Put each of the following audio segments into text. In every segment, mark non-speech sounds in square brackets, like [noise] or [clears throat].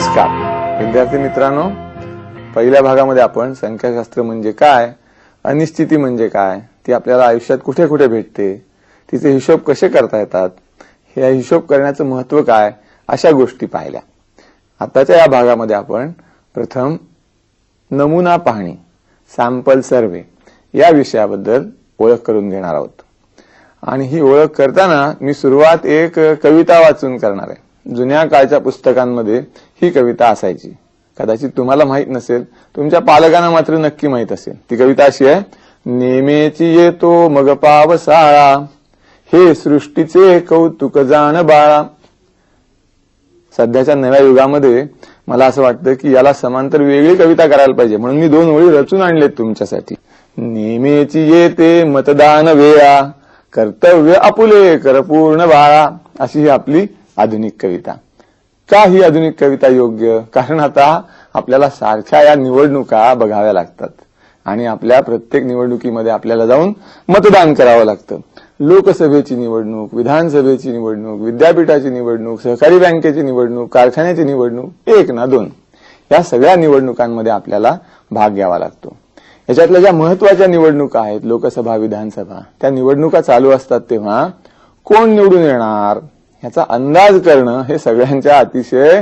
नमस्कार. विद्यार्थी मित्रांनो पहिल्या भागामध्ये आपण संख्याशास्त्र म्हणजे काय अनिश्चिती म्हणजे काय ती आपल्याला आयुष्यात कुठे कुठे भेटते तिचे हिशोब कसे करता येतात हे हिशोब करण्याचं महत्त्व काय अशा गोष्टी पाहिल्या. आताच्या या भागामध्ये आपण प्रथम नमुना पाहणी सॅम्पल सर्व्हे या विषयाबद्दल ओळख करून घेणार आहोत. आणि ही ओळख करताना मी सुरुवात एक कविता वाचून करणार आहे. जुन्या काळच्या पुस्तकांमध्ये ही कविता असायची. कदाचित तुम्हाला माहीत नसेल तुमच्या पालकांना मात्र नक्की माहीत असेल. ती कविता अशी आहे नेमेची येतो मग पावसाळा हे सृष्टीचे कौतुक जाण बाळा. सध्याच्या नव्या युगामध्ये मला असं वाटतं की याला समांतर वेगळी कविता करायला पाहिजे. म्हणून मी दोन ओळी रचून आणलेत तुमच्यासाठी. नेमेची येते मतदान वेळा कर्तव्य आपुले करपूर्ण बाळा अशी ही आपली आधुनिक कविता. का ही आधुनिक कविता योग्य? कारण आता आपल्याला सारख्या या निवडणुका बघाव्या लागतात. आणि आपल्या प्रत्येक निवडणुकीमध्ये आपल्याला जाऊन मतदान करावं लागतं. लोकसभेची निवडणूक विधानसभेची निवडणूक विद्यापीठाची निवडणूक सहकारी बँकेची निवडणूक कारखान्याची निवडणूक एक ना दोन. या सगळ्या निवडणुकांमध्ये आपल्याला भाग घ्यावा लागतो. याच्यातल्या ज्या महत्त्वाच्या निवडणुका आहेत लोकसभा विधानसभा त्या निवडणुका चालू असतात तेव्हा कोण निवडून येणार? ह्याचा अंदाज करणं हे सगळ्यांच्या अतिशय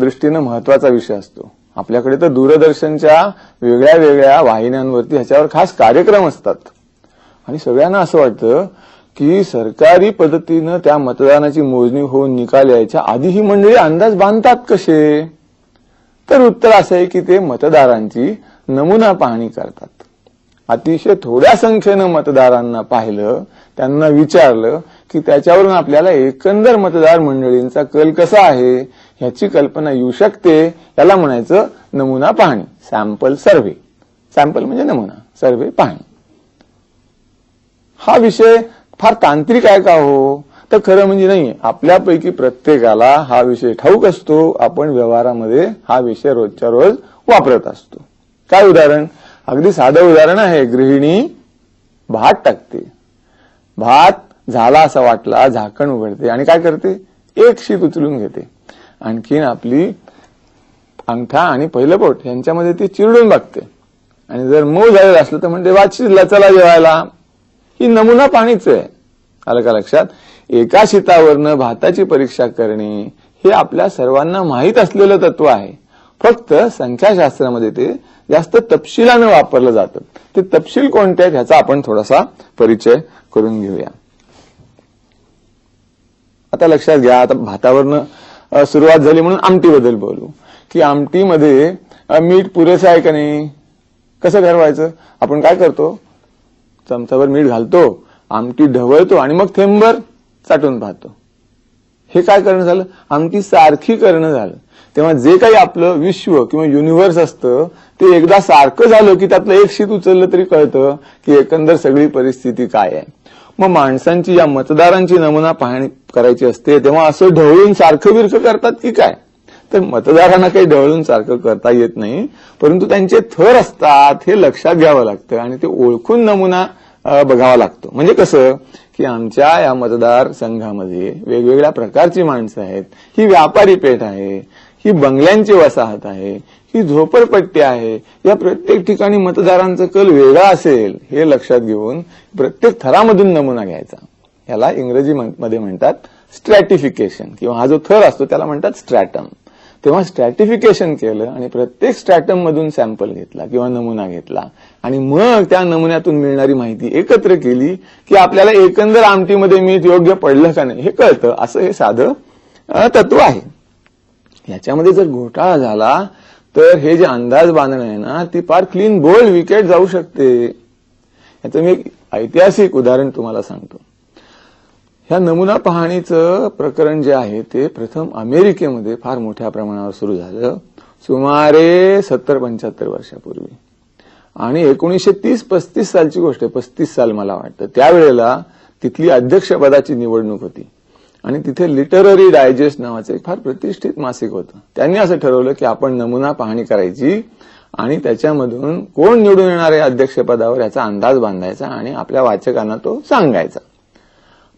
दृष्टीनं महत्त्वाचा विषय असतो. आपल्याकडे तर दूरदर्शनच्या वेगळ्या वेगळ्या वाहिन्यांवरती ह्याच्यावर खास कार्यक्रम असतात. आणि सगळ्यांना असं वाटतं की सरकारी पद्धतीनं त्या मतदानाची मोजणी होऊन निकाल यायच्या आधी ही मंडळी अंदाज बांधतात कसे? तर उत्तर असं आहे की ते मतदारांची नमुना पाहणी करतात. अतिशय थोड्या संख्येनं मतदारांना पाहिलं त्यांना विचारलं की त्याच्यावरून आपल्याला एकंदर मतदार मंडळींचा कल कसा आहे ह्याची कल्पना येऊ शकते याला म्हणायचं नमुना पाहणी सॅम्पल सर्व्हे सॅम्पल म्हणजे नमुना सर्व्हे पाहणी. हा विषय फार तांत्रिक आहे का हो? तर खरं म्हणजे नाही आपल्यापैकी प्रत्येकाला हा विषय ठाऊक असतो. आपण व्यवहारामध्ये हा विषय रोजच्या रोज वापरत असतो. काय उदाहरण? अगदी साधं उदाहरण आहे गृहिणी भात टाकते. भात झाला असा वाटला झाकण उघडते आणि काय करते? एक शीत उचलून घेते. आणखीन आपली अंगठा आणि पहिलं पोट यांच्यामध्ये ती चिरडून बघते. आणि जर मऊ झालेलं असलं तर म्हणते भात शिजला चला जेवायला. ही नमुना पाणीच आहे. आलं का लक्षात? एका शीतावरनं भाताची परीक्षा करणे हे आपल्या सर्वांना माहीत असलेलं तत्व आहे. फक्त संख्याशास्त्रामध्ये ते जास्त तपशिलानं वापरलं जातं. ते तपशील कोणते आहेत ह्याचा आपण थोडासा परिचय करून घेऊया. आता लक्षात घ्या आता भातावरनं सुरुवात झाली म्हणून आमटीबद्दल बोलू. की आमटीमध्ये मीठ पुरेसं आहे का नाही? कसं ठरवायचं? आपण काय करतो? चमचावर मीठ घालतो आमटी ढवळतो आणि मग थेंबर चाटून पाहतो. हे काय करणं झालं? आमटी सारखी करणं झालं. तेव्हा जे काही आपलं विश्व किंवा युनिव्हर्स असतं ते एकदा सारखं झालं की त्यातलं एक शीत उचललं तरी कळतं की एकंदर सगळी परिस्थिती काय आहे. मग माणसांची या मतदारांची नमुना पाहणी करायची असते तेव्हा असं ढवळून सारखं बिरखं करतात की काय? तर मतदारांना काही ढवळून सारखं करता येत नाही परंतु त्यांचे थर असतात हे लक्षात घ्यावं लागतं आणि ते ओळखून नमुना बघावा लागतो. म्हणजे कसं? की आमच्या या मतदार संघामध्ये वेगवेगळ्या प्रकारची माणसं आहेत. ही व्यापारी पेठ आहे ही बंगल्यांची वसाहत आहे ही झोपडपट्टी आहे. या प्रत्येक ठिकाणी मतदारांचा कल वेगळा असेल हे लक्षात घेऊन प्रत्येक थरामधून नमुना घ्यायचा. याला इंग्रजी मध्ये म्हणतात स्ट्रॅटिफिकेशन किंवा हा जो थर असतो त्याला म्हणतात स्ट्रॅटम तेव्हा स्ट्रॅटिफिकेशन केलं आणि प्रत्येक स्ट्रॅटम मधून सॅम्पल घेतला किंवा नमुना घेतला. आणि मग त्या नमुन्यातून मिळणारी माहिती एकत्र केली की आपल्याला एकंदर आमटीमध्ये मीठ योग्य पडलं का नाही हे कळतं. असं हे साधं तत्व आहे. याच्यामध्ये जर घोटाळा झाला तर हे जे अंदाज बांधणं आहे ना ती फार क्लीन बोल्ड विकेट जाऊ शकते. याचं मी एक ऐतिहासिक उदाहरण तुम्हाला सांगतो. ह्या नमुना पाहणीचं प्रकरण जे आहे ते प्रथम अमेरिकेमध्ये फार मोठ्या प्रमाणावर सुरू झालं. सुमारे सत्तर पंच्याहत्तर वर्षापूर्वी. आणि एकोणीसशे तीस पस्तीस सालची गोष्ट आहे. पस्तीस साल मला वाटतं. त्यावेळेला तिथली अध्यक्षपदाची निवडणूक होती. आणि तिथे लिटररी डायजेस्ट नावाचं एक फार प्रतिष्ठित मासिक होतं. त्यांनी असं ठरवलं की आपण नमुना पाहणी करायची आणि त्याच्यामधून कोण निवडून येणार आहे अध्यक्षपदावर याचा अंदाज बांधायचा आणि आपल्या वाचकांना तो सांगायचा.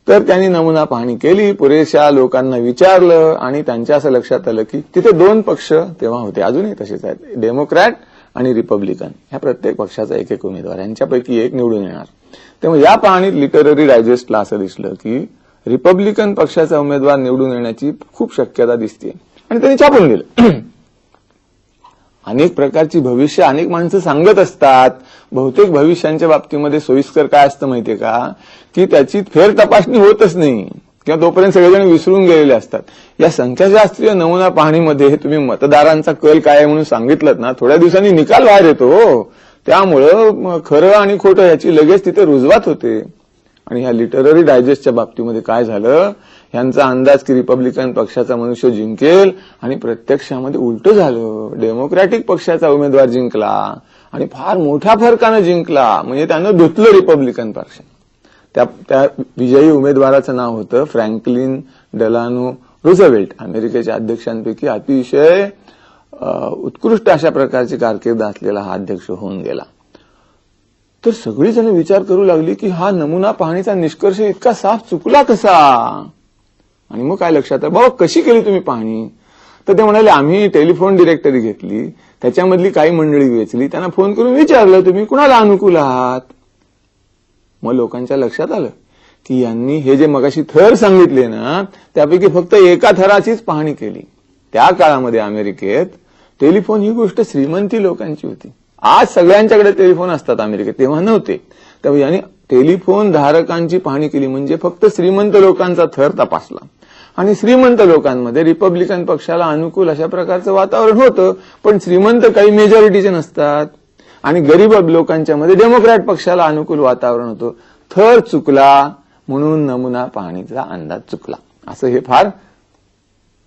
तर त्यांनी नमुना पाहणी केली पुरेशा लोकांना विचारलं आणि त्यांच्या असं लक्षात आलं की तिथे दोन पक्ष तेव्हा होते. अजूनही तसेच आहेत. डेमोक्रॅट आणि रिपब्लिकन. ह्या प्रत्येक पक्षाचा एक एक उमेदवार. यांच्यापैकी एक निवडून येणार. त्यामुळे या पाहणीत लिटररी डायजेस्टला असं दिसलं की रिपब्लिकन पक्षाचा उमेदवार निवडून येण्याची खूप शक्यता दिसते आणि त्यांनी छापून दिलं. अनेक प्रकारची भविष्य अनेक माणसं सांगत असतात. बहुतेक भविष्यांच्या बाबतीमध्ये सोयीस्कर काय असतं माहितीये का? की त्याची फेर तपासणी होतच नाही. किंवा तोपर्यंत सगळेजण विसरून गेलेले असतात. या संख्याशास्त्रीय नमुना पाहणीमध्ये तुम्ही मतदारांचा कल काय म्हणून सांगितलं ना थोड्या दिवसांनी निकाल बाहेर येतो. त्यामुळं खरं आणि खोटं याची लगेच तिथे रुजवात होते. आणि ह्या लिटररी डायजेस्टच्या बाबतीमध्ये काय झालं? यांचा अंदाज की रिपब्लिकन पक्षाचा मनुष्य जिंकेल आणि प्रत्यक्षामध्ये उलट झालं. डेमोक्रॅटिक पक्षाचा उमेदवार जिंकला आणि फार मोठ्या फरकानं जिंकला. म्हणजे त्यानं धुतलं रिपब्लिकन पक्ष. त्या त्या विजयी उमेदवाराचं नाव होतं फ्रँकलिन डलानो रुझवेल्ट. अमेरिकेच्या अध्यक्षांपैकी अतिशय उत्कृष्ट अशा प्रकारची कारकीर्द असलेला हा अध्यक्ष होऊन गेला. तर सगळी जण विचार करू लागली की हा नमुना पाहणीचा निष्कर्ष इतका साफ चुकला कसा? आणि मग काय लक्षात आलं बाबा कशी केली तुम्ही पाहणी? तर ते म्हणाले आम्ही टेलिफोन डिरेक्टरी घेतली. त्याच्यामधली काही मंडळी वेचली. त्यांना फोन करून विचारलं तुम्ही कुणाला अनुकूल आहात? मग लोकांच्या लक्षात आलं की यांनी हे जे मगाशी थर सांगितले ना त्यापैकी फक्त एका थराचीच पाहणी केली. त्या काळामध्ये अमेरिकेत टेलिफोन ही गोष्ट श्रीमंती लोकांची होती. आज सगळ्यांच्याकडे टेलिफोन असतात अमेरिकेत. तेव्हा नव्हते. तर यांनी टेलिफोन धारकांची पाहणी केली म्हणजे फक्त श्रीमंत लोकांचा थर तपासला. आणि श्रीमंत लोकांमध्ये रिपब्लिकन पक्षाला अनुकूल अशा प्रकारचं वातावरण होतं पण श्रीमंत काही मेजॉरिटीचे नसतात. आणि गरीब लोकांच्या मध्ये डेमोक्रॅट पक्षाला अनुकूल वातावरण होतं. थर चुकला म्हणून नमुना पाहणीचा अंदाज चुकला. असं हे फार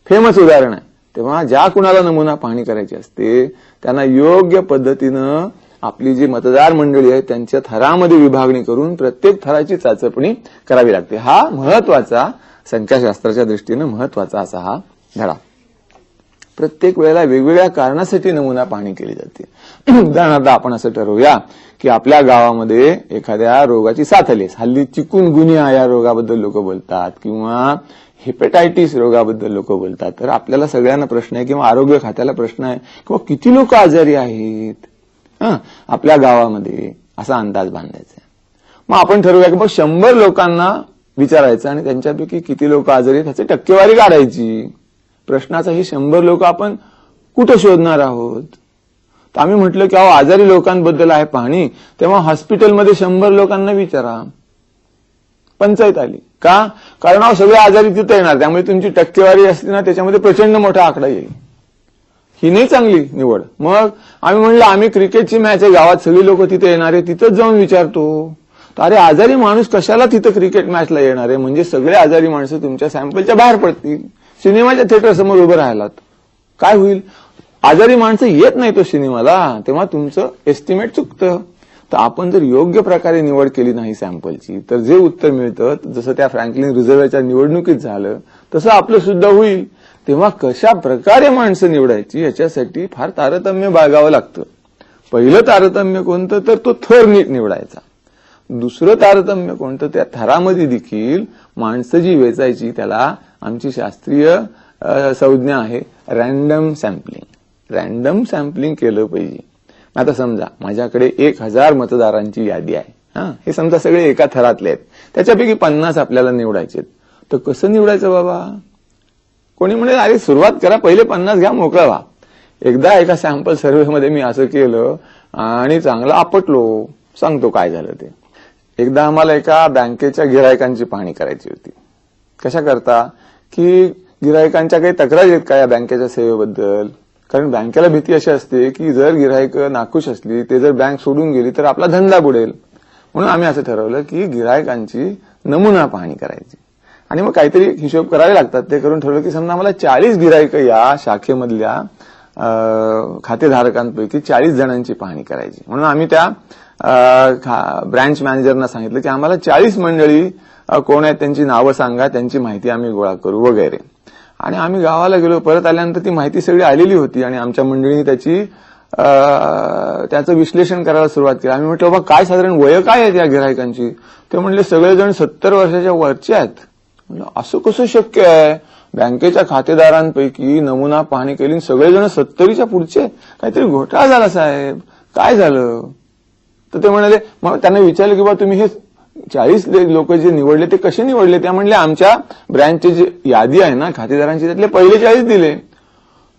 फेमस उदाहरण आहे. तेव्हा ज्या कुणाला नमुना पाहणी करायची असते त्यांना योग्य पद्धतीनं आपली जी मतदार मंडळी आहे त्यांच्या थरामध्ये विभागणी करून प्रत्येक थराची चाचपणी करावी लागते. हा महत्त्वाचा संख्याशास्त्राच्या दृष्टीनं महत्त्वाचा असा हा धडा. प्रत्येक वेळेला वेगवेगळ्या कारणासाठी नमुना पाहणी केली जाते. उदाहरणार्थ आपण असं ठरवूया की आपल्या गावामध्ये एखाद्या रोगाची साथ आली हल्ली चिकून गुन्हा या रोगाबद्दल लोक बोलतात किंवा हेपेटायटिस रोगाबद्दल लोक बोलतात. तर आपल्याला सगळ्यांना प्रश्न आहे किंवा आरोग्य खात्याला प्रश्न आहे किंवा किती लोक आजारी आहेत? आपल्या गावामध्ये असा अंदाज बांधायचा मग आपण ठरवूया की मग शंभर लोकांना विचारायचं आणि त्यांच्यापैकी किती लोक आजारी आहेत ह्याची टक्केवारी काढायची. प्रश्नाचा ही शंभर लोक आपण कुठं शोधणार आहोत? तर आम्ही म्हटलं की अहो आजारी लोकांबद्दल आहे पाहणी. तेव्हा हॉस्पिटलमध्ये शंभर लोकांना विचारा. पंचायत आली. का? कारण अहो सगळे आजारी तिथे येणार त्यामुळे तुमची टक्केवारी असली ना त्याच्यामध्ये प्रचंड मोठा आकडा येईल. ही नाही चांगली निवड. मग आम्ही म्हणलं आम्ही क्रिकेटची मॅच आहे गावात सगळी लोक तिथे येणार आहे तिथंच जाऊन विचारतो. तर अरे आजारी माणूस कशाला तिथं क्रिकेट मॅचला येणार आहे? म्हणजे सगळे आजारी माणसं तुमच्या सॅम्पलच्या बाहेर पडतील. सिनेमाच्या थिएटर समोर उभं राहिलात. काय होईल? आजारी माणसं येत नाही तो सिनेमाला तेव्हा तुमचं एस्टिमेट चुकतं. तर आपण जर योग्य प्रकारे निवड केली नाही सॅम्पलची तर जे उत्तर मिळतं जसं त्या फ्रँकलिन रिझर्व्हच्या निवडणुकीत झालं तसं आपलं सुद्धा होईल. तेव्हा कशा प्रकारे माणसं निवडायची याच्यासाठी फार तारतम्य बाळगावं लागतं. पहिलं तारतम्य कोणतं तर तो थर नीट निवडायचा. दुसरं तारतम्य कोणतं त्या थरामध्ये देखील माणसं जी वेचायची त्याला आमची शास्त्रीय संज्ञा आहे रॅन्डम सॅम्पलिंग. रॅन्डम सॅम्पलिंग केलं पाहिजे. आता समजा माझ्याकडे एक हजार मतदारांची यादी आहे. हा हे समजा सगळे एका थरातले आहेत. त्याच्यापैकी पन्नास आपल्याला निवडायचे तर कसं निवडायचं बाबा? कोणी म्हणे अरे सुरुवात करा पहिले पन्नास घ्या मोकळा व्हा. एकदा एका सॅम्पल सर्व्हेमध्ये मी असं केलं आणि चांगलं आपटलो. सांगतो काय झालं ते. एकदा आम्हाला एका बँकेच्या गिरायकांची पाहणी करायची होती. कशा करता की गिरायकांच्या काही तक्रारी आहेत का या बँकेच्या सेवेबद्दल? कारण बँकेला भीती अशी असते की जर गिरायक नाखुश असली ते जर बँक सोडून गेली तर आपला धंदा बुडेल. म्हणून आम्ही असं ठरवलं की गिरायकांची नमुना पाहणी करायची. आणि मग काहीतरी हिशोब करावे लागतात. ते करून ठरवलं की समजा आम्हाला चाळीस गिरायक या शाखेमधल्या खातेधारकांपैकी चाळीस जणांची पाहणी करायची. म्हणून आम्ही त्या ब्रँच मॅनेजरना सांगितलं की आम्हाला चाळीस मंडळी कोण आहेत त्यांची नावं सांगा त्यांची माहिती आम्ही गोळा करू वगैरे. आणि आम्ही गावाला गेलो परत आल्यानंतर ती माहिती सगळी आलेली होती आणि आमच्या मंडळीने त्याची त्याचं विश्लेषण करायला सुरुवात केली. आम्ही म्हटलं बाबा काय साधारण वय काय आहेत या गिरायकांची ते म्हणले सगळेजण सत्तर वर्षाच्या वरचे आहेत. म्हणलं असं कसं शक्य आहे? बँकेच्या खातेदारांपैकी नमुना पाहणी केली आणि सगळेजण सत्तरीच्या पुढचे काहीतरी घोटाळा झाला साहेब. काय झालं? तर ते म्हणाले मग त्यांना विचारलं की बा तुम्ही हे चाळीस लोक जे निवडले ते कसे निवडले? त्या म्हणले आमच्या ब्रँचची जी यादी आहे ना खातेदारांची त्यातले पहिले चाळीस दिले.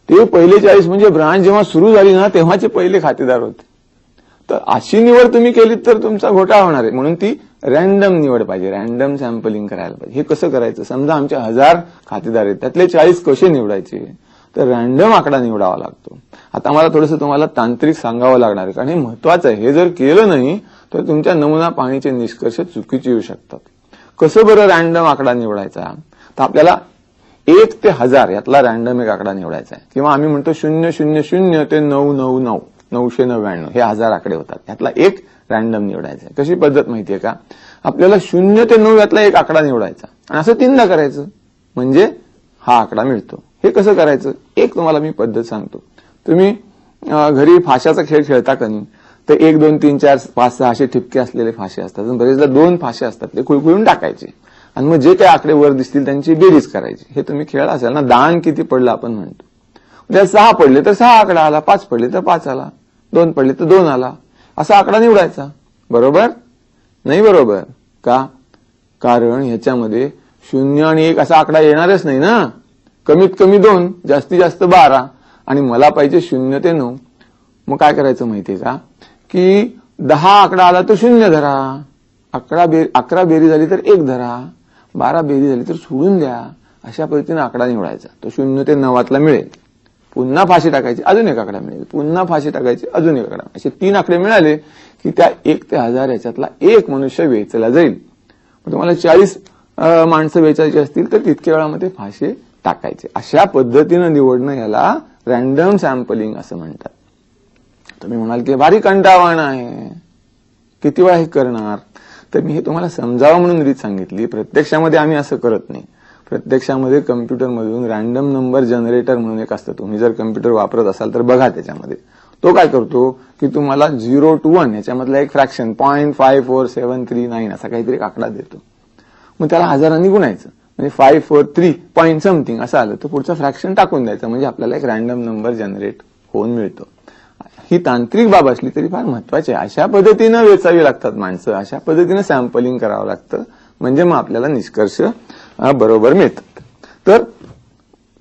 ते पहिले चाळीस म्हणजे ब्रांच जेव्हा सुरू झाली ना तेव्हाचे पहिले खातेदार होते. तर अशी निवड तुम्ही केली तर तुमचा घोटाळा होणार आहे. म्हणून ती रॅन्डम निवड पाहिजे रॅन्डम सॅम्पलिंग करायला पाहिजे. हे कसं करायचं? समजा आमचे हजार खातेदार आहेत त्यातले चाळीस कसे निवडायचे? तर रॅन्डम आकडा निवडावा लागतो. आता मला थोडंसं तुम्हाला तांत्रिक सांगावं लागणार आहे. कारण हे महत्वाचं आहे. हे जर केलं नाही तर तुमच्या नमुना पाहणीचे निष्कर्ष चुकीचे येऊ शकतात. कसं बरं रॅन्डम आकडा निवडायचा? तर आपल्याला एक ते हजार यातला रॅन्डम एक आकडा निवडायचा आहे. किंवा आम्ही म्हणतो शून्य शून्य शून्य ते नऊ नऊ नऊ नऊशे नव्याण्णव हे हजार आकडे होतात. यातला एक रॅन्डम निवडायचा आहे. कशी पद्धत माहितीये का? आपल्याला शून्य ते नऊ यातला एक आकडा निवडायचा. आणि असं तीनदा करायचं. म्हणजे हा आकडा मिळतो. हे कसं करायचं? एक तुम्हाला मी पद्धत सांगतो. तुम्ही घरी फाशाचा खेळ खेळता का नाही? तर एक दोन तीन चार पाच सहा असे ठिपके असलेले फाशे असतात. बरेचदा दोन फाशे असतात ते खुळखुळून टाकायचे. आणि मग जे काही आकडे वर दिसतील त्यांची बेरीज करायची. हे तुम्ही खेळ असाल ना दान किती पडलं आपण म्हणतो. उद्या सहा पडले तर सहा आकडा आला पाच पडले तर पाच आला दोन पडले तर दोन आला. असा आकडा निवडायचा. बरोबर? नाही बरोबर. का? कारण ह्याच्यामध्ये शून्य आणि एक असा आकडा येणारच नाही ना. कमीत कमी दोन जास्तीत जास्त बारा. आणि मला पाहिजे शून्य ते नऊ. मग काय करायचं माहितीये का? की दहा आकडा आला तर शून्य धरा. अकरा बे अकरा बेरी झाली तर एक धरा. बारा बेरी झाली तर सोडून द्या. अशा पद्धतीने आकडा निवडायचा. तो शून्य ते नवातला मिळेल. पुन्हा फाशी टाकायची अजून एक आकडा मिळेल. पुन्हा फाशी टाकायची अजून एक आकडा. असे तीन आकडे मिळाले की त्या एक ते हजार याच्यातला एक मनुष्य वेचला जाईल. तुम्हाला चाळीस माणसं वेचायची असतील तर तितक्या वेळामध्ये फाशी टाकायचे. अशा पद्धतीनं निवडणं याला रॅन्डम सॅम्पलिंग असं म्हणतात. तुम्ही म्हणाल की भारी कंटाळवाण आहे. किती वेळा हे करणार? तर मी हे तुम्हाला समजावं म्हणून रीत सांगितली. प्रत्यक्षामध्ये आम्ही असं करत नाही. प्रत्यक्षामध्ये कम्प्युटरमधून रॅन्डम नंबर जनरेटर म्हणून एक असतं. तुम्ही जर कम्प्युटर वापरत असाल तर बघा त्याच्यामध्ये. तो काय करतो की तुम्हाला झिरो टू वन याच्यामधला एक fraction point five four seven three nine असा काहीतरी आकडा देतो. मग त्याला हजारांनी गुणायचं. म्हणजे five four three point something असं आलं तर पुढचं फ्रॅक्शन टाकून द्यायचं. म्हणजे आपल्याला एक रॅन्डम नंबर जनरेट होऊन मिळतो. ही तांत्रिक बाब असली तरी फार महत्वाची आहे. अशा पद्धतीनं वेचावी लागतात माणसं. अशा पद्धतीनं सॅम्पलिंग करावं लागतं. म्हणजे मग आपल्याला निष्कर्ष बरोबर मिळतात. तर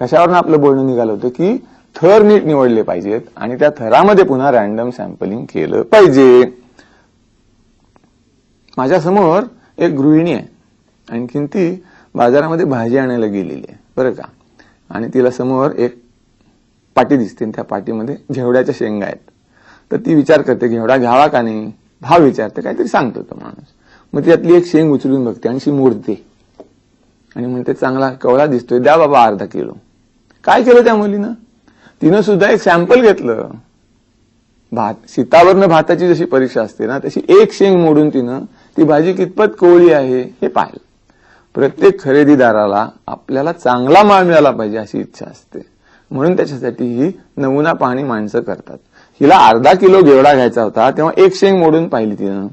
कशावरनं आपलं बोलणं निघालं होतं की थर नीट निवडले पाहिजेत आणि त्या थरामध्ये पुन्हा रॅन्डम सॅम्पलिंग केलं पाहिजे. माझ्यासमोर एक गृहिणी आहे. आणखीन ती बाजारामध्ये भाजी आणायला गेलेली आहे. बरं का? आणि तिला समोर एक पाटी दिसते त्या पाटीमध्ये. घेवड्याच्या शेंगा आहेत. तर ती विचार करते घेवडा घ्यावा का नाही? भाव विचारते काहीतरी सांगतो तो माणूस. मग त्यातली एक शेंग उचलून बघते आणि शी मोडते आणि म्हणते चांगला कवळा दिसतोय द्या बाबा अर्धा किलो. काय केलं त्या मुलीनं? तिनं सुद्धा एक सॅम्पल घेतलं. भात सीतावरनं भाताची जशी परीक्षा असते ना तशी एक शेंग मोडून तिनं ती भाजी कितपत कोवळी आहे? हे पाहिलं. प्रत्येक खरेदीदाराला आपल्याला चांगला माल मिळाला पाहिजे अशी इच्छा असते. म्हणून त्याच्यासाठी ही नमुना पाहणी माणसं करतात. हिला अर्धा किलो गेवडा घ्यायचा होता तेव्हा एक शेंग मोडून पाहिली तिनं.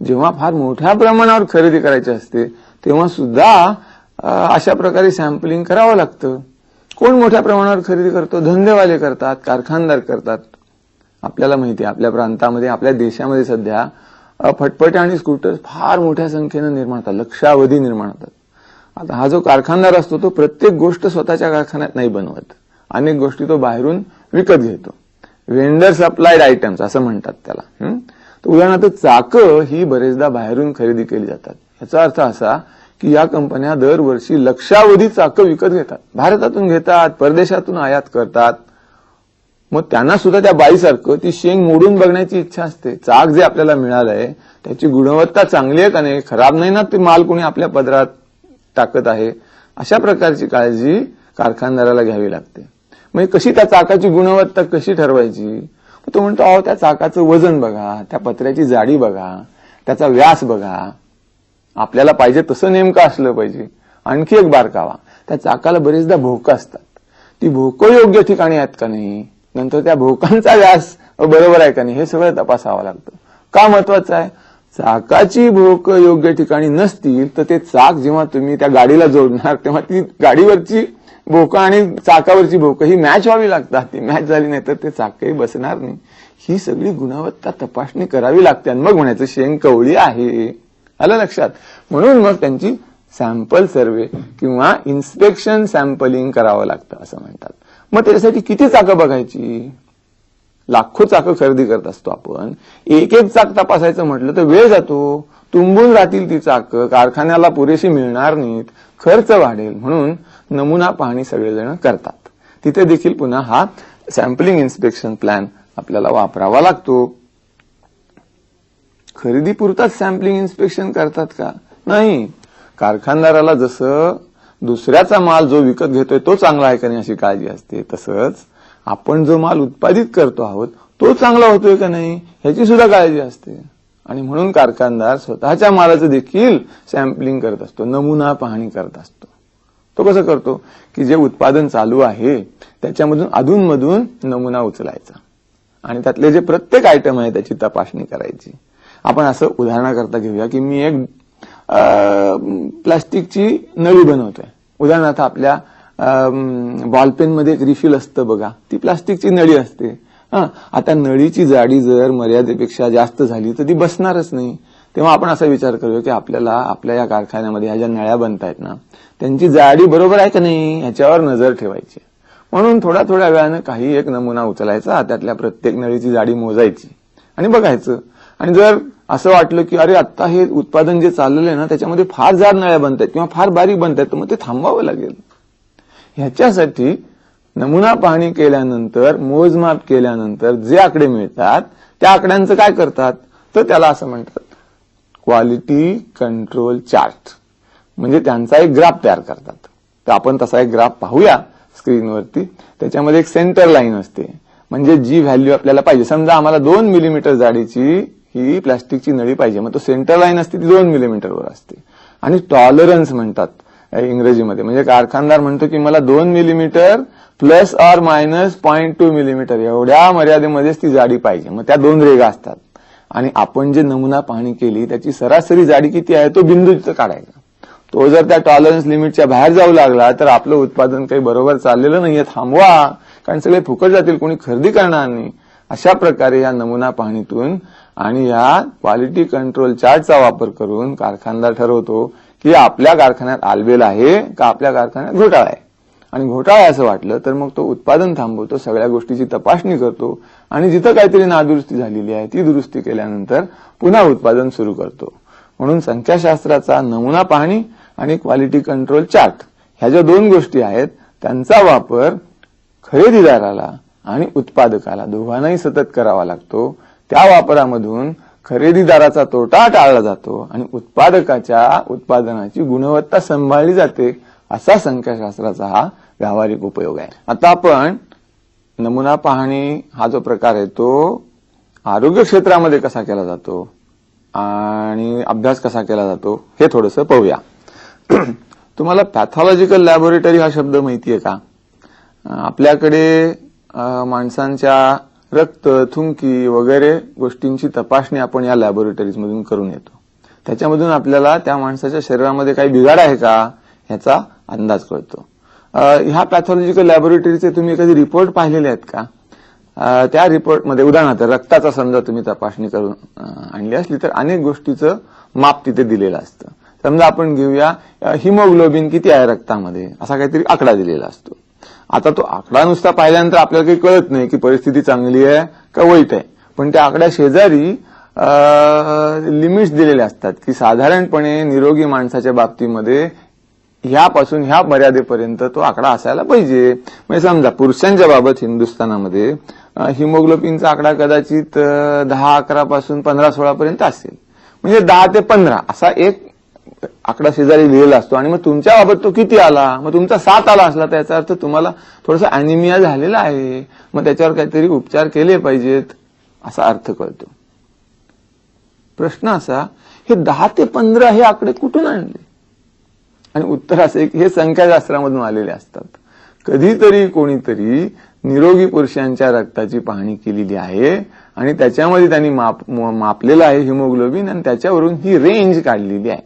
जेव्हा फार मोठ्या प्रमाणावर खरेदी करायची असते तेव्हा सुद्धा अशा प्रकारे सॅम्पलिंग करावं लागतं. कोण मोठ्या प्रमाणावर खरेदी करतो? धंदेवाले करतात कारखानदार करतात. आपल्याला माहिती आहे आपल्या प्रांतामध्ये आपल्या देशामध्ये सध्या फटफट्या आणि स्कूटर्स फार मोठ्या संख्येनं निर्माण होतात लक्षावधी निर्माण होतात. आता हा जो कारखानदार असतो तो प्रत्येक गोष्ट स्वतःच्या कारखान्यात नाही बनवत. अनेक गोष्टी तो बाहेरून विकत घेतो. वेंडर सप्लाइड आयटम्स असं म्हणतात त्याला. उदाहरणार्थ चाकं ही बरेचदा बाहेरून खरेदी केली जातात. याचा अर्थ असा की या कंपन्या दरवर्षी लक्षावधी चाकं विकत घेतात. भारतातून घेतात परदेशातून आयात करतात. मग त्यांना सुद्धा त्या बाईसारखं ती शेंग मोडून बघण्याची इच्छा असते. चाक जे आपल्याला मिळालंय त्याची गुणवत्ता चांगली आहे का नाही खराब नाही ना ते माल कोणी आपल्या पदरात टाकत आहे अशा प्रकारची काळजी कारखानदाराला घ्यावी लागते. मग कशी त्या चाकाची गुणवत्ता कशी ठरवायची? तो म्हणतो अहो त्या चाकाचं वजन बघा त्या पत्र्याची जाडी बघा त्याचा व्यास बघा. आपल्याला पाहिजे तसं नेमकं असलं पाहिजे. आणखी एक बारकावा त्या चाकाला बरेचदा भोकं असतात. ती भोकं योग्य ठिकाणी आहेत का नाही? नंतर त्या भोकांचा व्यास बरोबर आहे का नाही? हे सगळं तपासावं लागतं. का महत्वाचं आहे? चाकाची भोक योग्य ठिकाणी नसतील तर ते चाक जेव्हा तुम्ही त्या गाडीला जोडणार तेव्हा ती गाडीवरची भोकं आणि चाकावरची भोकं ही मॅच व्हावी लागतात. ती मॅच झाली नाही तर ते चाकही बसणार नाही. ही सगळी गुणवत्ता तपासणी करावी लागते. आणि मग म्हणायचं शेंग कवळी आहे. आलं लक्षात? म्हणून मग त्यांची सॅम्पल सर्वे किंवा इन्स्पेक्शन सॅम्पलिंग करावं लागतं असं म्हणतात. मग त्याच्यासाठी किती चाकं बघायची? लाखो चाकं खरेदी करत असतो आपण. एक एक चाक तपासायचं म्हटलं तर वेळ जातो. तुंबून राहतील ती चाकं कारखान्याला पुरेशी मिळणार नाहीत. खर्च वाढेल. म्हणून नमुना पाहणी सगळेजण करतात. तिथे देखील पुन्हा हा सॅम्पलिंग इन्स्पेक्शन प्लॅन आपल्याला वापरावा लागतो. खरेदी पुरताच सॅम्पलिंग इन्स्पेक्शन करतात का? नाही. कारखानदाराला जसं दुसऱ्याचा माल जो विकत घेतोय तो चांगला आहे का नाही अशी काळजी असते तसंच आपण जो माल उत्पादित करतो आहोत तो चांगला होतोय का नाही ह्याची सुद्धा काळजी असते. आणि म्हणून कारखानदार स्वतःच्या मालाचं देखील सॅम्पलिंग करत असतो नमुना पाहणी करत असतो. तो कसं करतो की जे उत्पादन चालू आहे त्याच्यामधून अधूनमधून नमुना उचलायचा. आणि त्यातले जे प्रत्येक आयटम आहे त्याची तपासणी करायची. आपण असं उदाहरणाकरता घेऊया की मी एक प्लास्टिकची नळी बनवतोय. उदाहरणार्थ आपल्या बॉलपेनमध्ये एक रिफिल असतं बघा. ती प्लास्टिकची नळी असते. हा आता नळीची जाडी जर मर्यादेपेक्षा जास्त झाली तर ती बसणारच नाही. तेव्हा आपण असा विचार करूया की आपल्याला आपल्या या कारखान्यामध्ये ह्या ज्या नळ्या बनतायत ना त्यांची जाडी बरोबर आहे का नाही ह्याच्यावर नजर ठेवायची म्हणून थोड्या थोड्या वेळानं काही एक नमुना उचलायचा त्यातल्या प्रत्येक नळीची जाडी मोजायची. आणि बघायचं. आणि जर असं वाटलं की अरे आता हे उत्पादन जे चाललेलं आहे ना त्याच्यामध्ये फार जाड नळ्या बनतायत किंवा फार बारीक बनतायत तर मग ते थांबवावं लागेल. ह्याच्यासाठी नमुना पाहणी केल्यानंतर मोजमाप केल्यानंतर जे आकडे मिळतात त्या आकड्यांचं काय करतात? तर त्याला असं म्हणतात क्वालिटी कंट्रोल चार्ट म्हणजे त्यांचा एक ग्राफ तयार करतात. तर आपण तसा एक ग्राफ पाहूया स्क्रीनवरती त्याच्यामध्ये एक सेंटर लाईन असते. म्हणजे जी व्हॅल्यू आपल्याला पाहिजे. समजा आम्हाला दोन मिलीमीटर जाडीची ही प्लास्टिकची नळी पाहिजे. मग तो सेंटर लाईन असते ती दोन मिलीमीटरवर असते. आणि टॉलरन्स म्हणतात इंग्रजीमध्ये. म्हणजे कारखानदार म्हणतो की मला दोन millimetre plus or minus point two millimetre एवढ्या मर्यादेमध्येच ती जाडी पाहिजे. मग त्या दोन रेगा असतात. आणि आपण जे नमुना पाहणी केली त्याची सरासरी जाडी किती आहे तो बिंदू तिथं काढायचा. तो जर त्या टॉलरन्स लिमिटच्या बाहेर जाऊ लागला तर आपलं उत्पादन काही बरोबर चाललेलं नाहीये थांबवा. कारण सगळे फुकट जातील कोणी खरेदी करणार नाही. अशा प्रकारे या नमुना पाहणीतून आणि या क्वालिटी कंट्रोल चार्टचा वापर करून कारखानदार ठरवतो की आपल्या कारखान्यात आलबेल आहे का आपल्या कारखान्यात घोटाळा आहे. आणि घोटाळा असं वाटलं तर मग तो उत्पादन थांबवतो सगळ्या गोष्टीची तपासणी करतो. आणि जिथं काहीतरी नादुरुस्ती झालेली आहे ती दुरुस्ती केल्यानंतर पुन्हा उत्पादन सुरू करतो. म्हणून संख्याशास्त्राचा नमुना पाहणी आणि क्वालिटी कंट्रोल चार्ट ह्या ज्या दोन गोष्टी आहेत त्यांचा वापर खरेदीदाराला आणि उत्पादकाला दोघांनाही सतत करावा लागतो. त्या वापरामधून खरेदीदाराचा तोटा टाळला जातो आणि उत्पादकाच्या उत्पादनाची गुणवत्ता सांभाळली जाते असा संख्याशास्त्राचा हा व्यावहारिक उपयोग आहे. आता आपण नमुना पाहणी हा जो प्रकार आहे तो आरोग्य क्षेत्रामध्ये कसा केला जातो आणि अभ्यास कसा केला जातो हे थोडंसं पाहूया. [clears throat] तुम्हाला पॅथॉलॉजिकल लॅबोरेटरी हा शब्द माहिती आहे का? आपल्याकडे माणसांच्या रक्त थुंकी वगैरे गोष्टींची तपासणी आपण या लॅबोरेटरीजमधून करून येतो. त्याच्यामधून आपल्याला त्या माणसाच्या शरीरामध्ये काही बिघाड आहे का ह्याचा अंदाज कळतो. ह्या पॅथॉलॉजिकल लॅबोरेटरीचे तुम्ही कधी रिपोर्ट पाहिलेले आहेत का? त्या रिपोर्टमध्ये उदाहरणार्थ रक्ताचा समजा तुम्ही तपासणी करून आणली असली तर अनेक गोष्टीचं माप तिथे दिलेलं असतं. समजा आपण घेऊया हिमोग्लोबिन किती आहे रक्तामध्ये? असा काहीतरी आकडा दिलेला असतो. आता तो आकडा नुसता पाहिल्यानंतर आपल्याला काही कळत नाही की परिस्थिती चांगली आहे का वाईट आहे. पण त्या आकड्या शेजारी लिमिट्स दिलेले असतात की साधारणपणे निरोगी माणसाच्या बाबतीमध्ये ह्यापासून ह्या मर्यादेपर्यंत तो आकडा असायला पाहिजे. म्हणजे समजा पुरुषांच्या बाबत हिंदुस्थानामध्ये हिमोग्लोबिनचा आकडा कदाचित दहा अकरा पासून पंधरा सोळा पर्यंत असेल. म्हणजे दहा ते पंधरा असा एक आकडा शेजारी लिहिलेला असतो. आणि मग तुमच्या बाबत तो किती आला? मग तुमचा सात आला असला तर याचा अर्थ तुम्हाला थोडासा अॅनिमिया झालेला आहे. मग त्याच्यावर काहीतरी उपचार केले पाहिजेत असा अर्थ कळतो. प्रश्न असा हे दहा ते पंधरा हे आकडे कुठून आणले? आणि उत्तर असे की हे संख्याशास्त्रामधून आलेले असतात. कधीतरी कोणीतरी निरोगी पुरुषांच्या रक्ताची पाहणी केलेली आहे आणि त्याच्यामध्ये त्यांनी माप मापलेलं आहे हिमोग्लोबिन आणि त्याच्यावरून ही रेंज काढलेली आहे.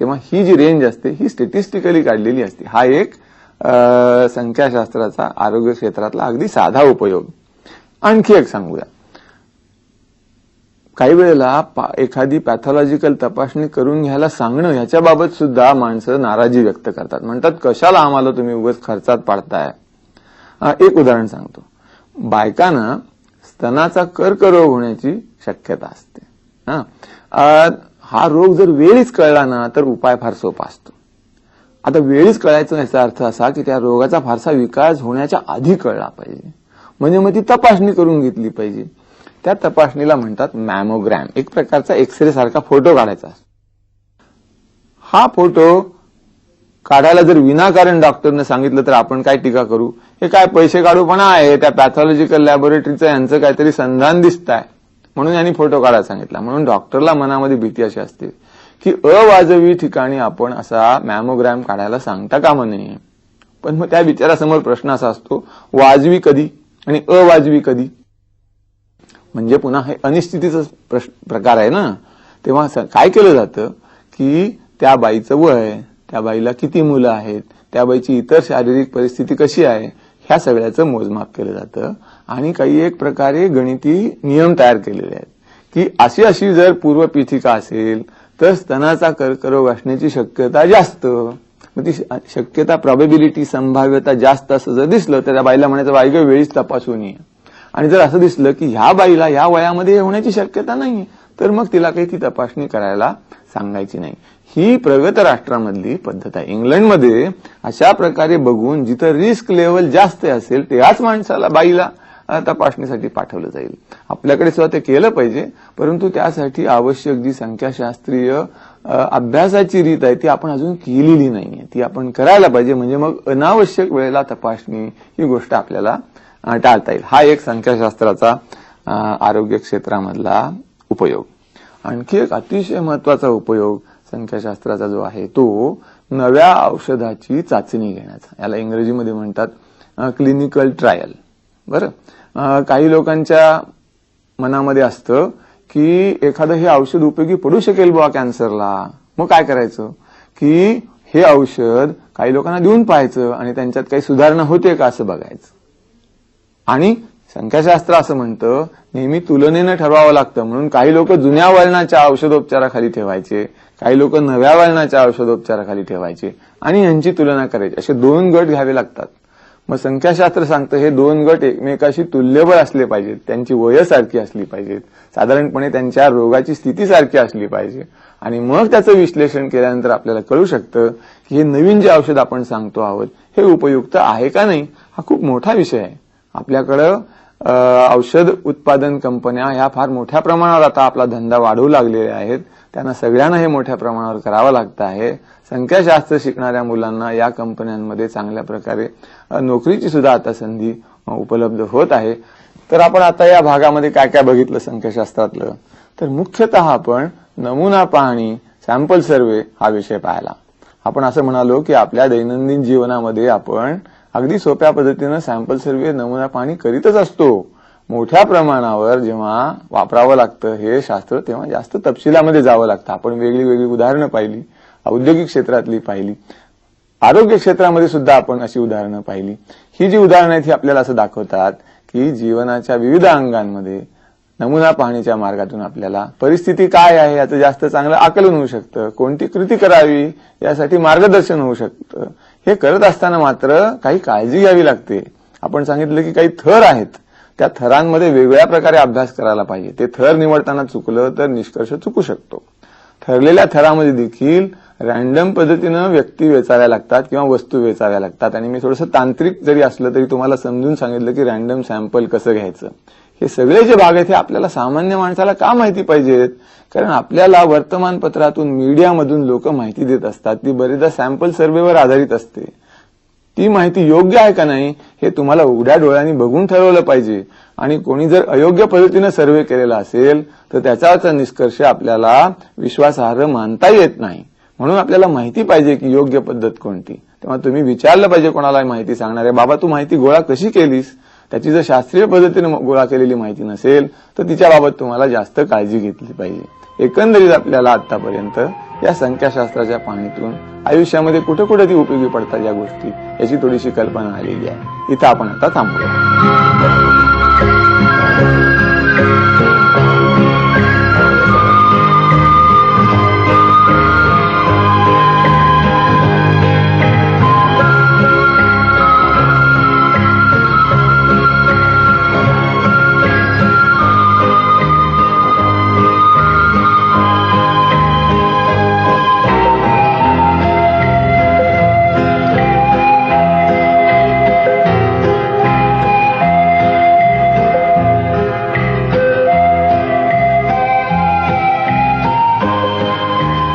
तेव्हा ही जी रेंज असते ही स्टेटिस्टिकली काढलेली असते. हा एक संख्याशास्त्राचा आरोग्य क्षेत्रातला अगदी साधा उपयोग. आणखी एक सांगूया. काही वेळेला पा- एखादी पॅथॉलॉजिकल तपासणी करून घ्यायला सांगणं ह्याच्याबाबत सुद्धा माणसं नाराजी व्यक्त करतात. म्हणतात कशाला आम्हाला तुम्ही उगाच खर्चात पाडताय? एक उदाहरण सांगतो. बायकांना स्तनाचा कर्करोग होण्याची शक्यता असते. हा. हा रोग जर वेळीच कळला ना तर उपाय फार सोपा असतो. आता वेळीच कळायचं याचा अर्थ असा की त्या रोगाचा फारसा विकास होण्याच्या आधी कळला पाहिजे. म्हणजे मग ती तपासणी करून घेतली पाहिजे. त्या तपासणीला म्हणतात मॅमोग्रॅम एक प्रकारचा एक्सरे सारखा फोटो काढायचा. हा फोटो काढायला जर विनाकारण डॉक्टरनं सांगितलं तर आपण काय टीका करू? हे काय पैसे काढूपणा आहे? त्या पॅथॉलॉजिकल लॅबोरेटरीचं यांचं काहीतरी संधान दिसत आहे म्हणून यांनी फोटो काढायला सांगितला. म्हणून डॉक्टरला मनामध्ये भीती अशी असते की अवाजवी ठिकाणी आपण असा मॅमोग्रॅम काढायला सांगता कामा नये. पण मग त्या विचारासमोर प्रश्न असा असतो वाजवी कधी आणि अवाजवी कधी? म्हणजे पुन्हा हे अनिश्चितीचा प्रकार आहे ना? तेव्हा काय केलं जातं की त्या बाईचं वय त्या बाईला किती मुलं आहेत त्या बाईची इतर शारीरिक परिस्थिती कशी आहे ह्या सगळ्याचं मोजमाप केलं जातं. आणि काही एक प्रकारे गणिती नियम तयार केलेले आहेत की अशी अशी जर पूर्वपीठिका असेल तर स्तनाचा कर्करोग असण्याची शक्यता जास्त. मग ती शक्यता प्रॉबेबिलिटी संभाव्यता जास्त असं जर दिसलं तर त्या बाईला म्हणायचं बाईग वेळीच तपासून ये. आणि जर असं दिसलं की ह्या बाईला या वयामध्ये होण्याची शक्यता नाही तर मग तिला काही ती तपासणी करायला सांगायची नाही. ही प्रगत राष्ट्रामधली पद्धत आहे. इंग्लंडमध्ये अशा प्रकारे बघून जिथं रिस्क लेवल जास्त असेल त्याच माणसाला बाईला तपासणीसाठी पाठवलं जाईल. आपल्याकडे सुद्धा ते केलं पाहिजे परंतु त्यासाठी आवश्यक जी संख्याशास्त्रीय अभ्यासाची रीत आहे ती आपण अजून केलेली नाहीये. ती आपण करायला पाहिजे. म्हणजे मग अनावश्यक वेळेला तपासणी ही गोष्ट आपल्याला टाळता येईल. हा एक संख्याशास्त्राचा आरोग्य क्षेत्रामधला उपयोग. आणखी एक अतिशय महत्त्वाचा उपयोग संख्याशास्त्राचा जो आहे तो नव्या औषधाची चाचणी घेण्याचा. याला इंग्रजीमध्ये म्हणतात क्लिनिकल ट्रायल बरं? काही लोकांच्या मनामध्ये असतं की एखादं हे औषध उपयोगी पडू शकेल बुवा कॅन्सरला. मग काय करायचं? की हे औषध काही लोकांना देऊन पाहायचं आणि त्यांच्यात काही सुधारणा होते का असं बघायचं. आणि संख्याशास्त्र असं म्हणतं नेहमी तुलनेनं ठरवावं लागतं. म्हणून काही लोक जुन्या वळणाच्या औषधोपचाराखाली ठेवायचे काही लोक नव्या वळणाच्या औषधोपचाराखाली ठेवायचे आणि यांची तुलना करायची. असे दोन गट घ्यावे लागतात. मग संख्याशास्त्र सांगतं हे दोन गट एकमेकाशी तुल्यबळ असले पाहिजेत त्यांची वय सारखी असली पाहिजेत साधारणपणे त्यांच्या रोगाची स्थिती सारखी असली पाहिजे. आणि मग त्याचं विश्लेषण केल्यानंतर आपल्याला कळू शकतं की हे नवीन जे औषध आपण सांगतो आहोत हे उपयुक्त आहे का नाही हा खूप मोठा विषय आहे. आपल्याकडं औषध उत्पादन कंपन्या ह्या फार मोठ्या प्रमाणावर आता आपला धंदा वाढवू लागलेल्या आहेत. त्यांना सगळ्यांना हे मोठ्या प्रमाणावर करावं लागतं आहे. संख्याशास्त्र शिकणाऱ्या मुलांना या कंपन्यांमध्ये चांगल्या प्रकारे नोकरीची सुद्धा आता संधी उपलब्ध होत आहे. तर आपण आता या भागामध्ये काय काय बघितलं संख्याशास्त्रातलं? तर मुख्यतः आपण नमुना पाहणी सॅम्पल सर्वे हा विषय पाहिला. आपण असं म्हणालो की आपल्या दैनंदिन जीवनामध्ये आपण अगदी सोप्या पद्धतीनं सॅम्पल सर्वे नमुना पाणी करीतच असतो. मोठ्या प्रमाणावर जेव्हा वापरावं लागतं हे शास्त्र तेव्हा जास्त तपशिलामध्ये जावं लागतं. आपण वेगळी वेगळी उदाहरणं पाहिली औद्योगिक क्षेत्रातली पाहिली. आरोग्य क्षेत्रामध्ये सुद्धा आपण अशी उदाहरणं पाहिली. ही जी उदाहरणं आहेत ही आपल्याला असं दाखवतात की जीवनाच्या विविध अंगांमध्ये नमुना पाहणीच्या मार्गातून आपल्याला परिस्थिती काय आहे याचं जास्त चांगलं आकलन होऊ शकतं. कोणती कृती करावी यासाठी मार्गदर्शन होऊ शकतं. हे करत असताना मात्र काही काळजी घ्यावी लागते. आपण सांगितलं की काही थर आहेत. त्या थरांमध्ये वेगवेगळ्या प्रकारे अभ्यास करायला पाहिजे. ते थर निवडताना चुकलं तर निष्कर्ष चुकू शकतो. ठरलेल्या थरामध्ये देखील रॅन्डम पद्धतीनं व्यक्ती वेचाव्या लागतात किंवा वस्तू वेचाव्या लागतात. आणि मी थोडंसं तांत्रिक जरी असलं तरी तुम्हाला समजून सांगितलं की रॅन्डम सॅम्पल कसं घ्यायचं. हे सगळे जे भाग आहेत हे आपल्याला सामान्य माणसाला का माहिती पाहिजेत? कारण आपल्याला वर्तमानपत्रातून मीडियामधून लोक माहिती देत असतात. ती बरेचदा सॅम्पल सर्व्हेवर आधारित असते. ती माहिती योग्य आहे का नाही हे तुम्हाला उघड्या डोळ्यांनी बघून ठरवलं पाहिजे. आणि कोणी जर अयोग्य पद्धतीनं सर्व्हे केलेला असेल तर त्याचा निष्कर्ष आपल्याला विश्वासार्ह मानता येत नाही. म्हणून आपल्याला माहिती पाहिजे की योग्य पद्धत कोणती. तेव्हा तुम्ही विचारलं पाहिजे कोणाला माहिती सांगणार आहे बाबा तू माहिती गोळा कशी केलीस? त्याची जर शास्त्रीय पद्धतीने गोळा केलेली माहिती नसेल तर तिच्याबाबत तुम्हाला जास्त काळजी घेतली पाहिजे. एकंदरीत आपल्याला आतापर्यंत या संख्याशास्त्राच्या पाहणीतून आयुष्यामध्ये कुठे कुठे ती उपयोगी पडतात या गोष्टी याची थोडीशी कल्पना आलेली आहे. इथं आपण आता थांबूया.